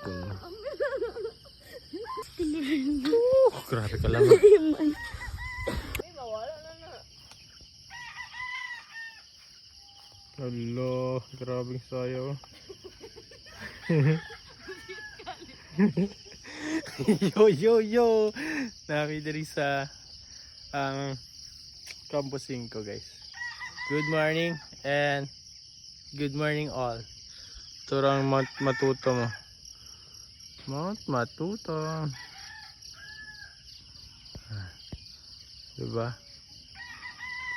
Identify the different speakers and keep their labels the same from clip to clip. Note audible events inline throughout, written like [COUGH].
Speaker 1: Uh, grabe ka lang. Hello, grabing sayo. [LAUGHS] yo, yo, yo! Nakita rin sa ang campus 5 guys. Good morning and good morning all. Turang mat matuto mo. Mount matuto. Ah, Diba?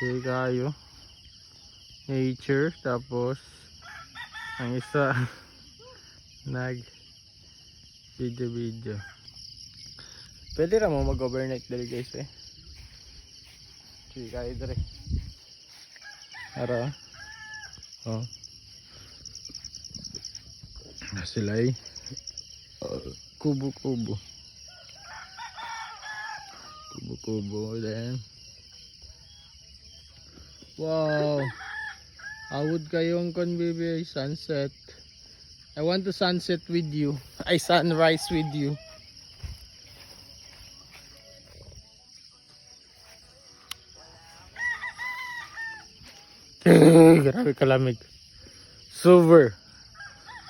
Speaker 1: Sige kayo. Nature. Tapos, ang isa, [LAUGHS] nag video video. Pwede ra mo mag-overnight dali guys eh. Sige kayo dali. Ara. Oh. Na sila eh. Kubo-kubo. Kubo-kubo then. Wow. Awod kayong baby sunset. I want to sunset with you. [LAUGHS] Ay sunrise with you. [LAUGHS] Grabe kalamig. Super.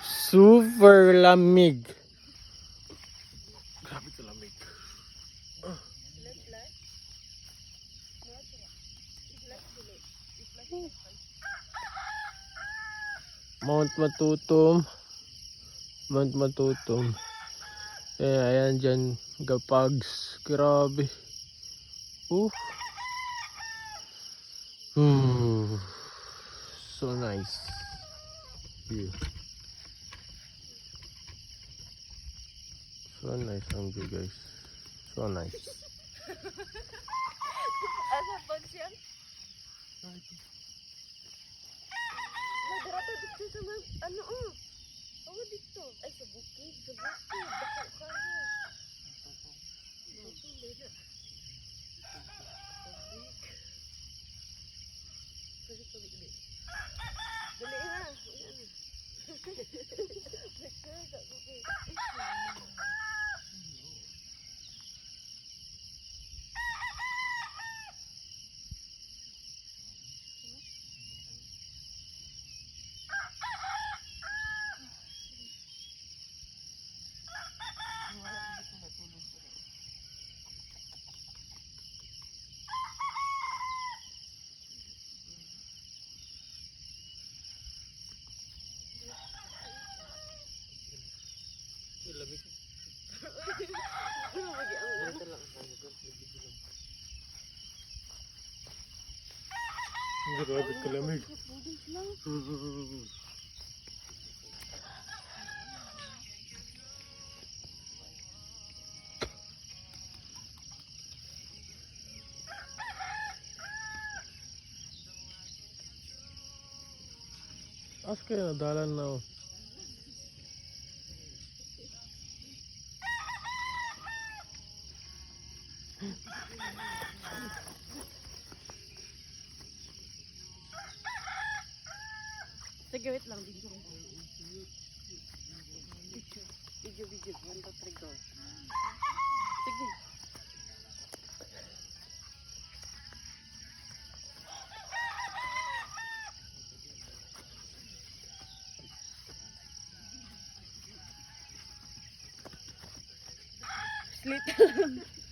Speaker 1: Super lamig. Mount Matutum. Mount Matutum. Eh, ayan dyan. Gapags. Grabe. Uh. Hmm. So nice. View. So nice ang view guys. So nice.
Speaker 2: Asa pag siya? Nagarato dito sa mga, ano oh. Oo dito. Ay sa bukid, sa bukid. Dako ka na. Dito, dito. Dali, dali, dali. Dali na. Dali na. Picture, dako
Speaker 1: Grabe kalamig.
Speaker 2: Budis lang.
Speaker 1: As kayo nadalan na oh.
Speaker 2: Sige, wait lang. Video. Video, video. One, two, three, go. Sige. Slit lang.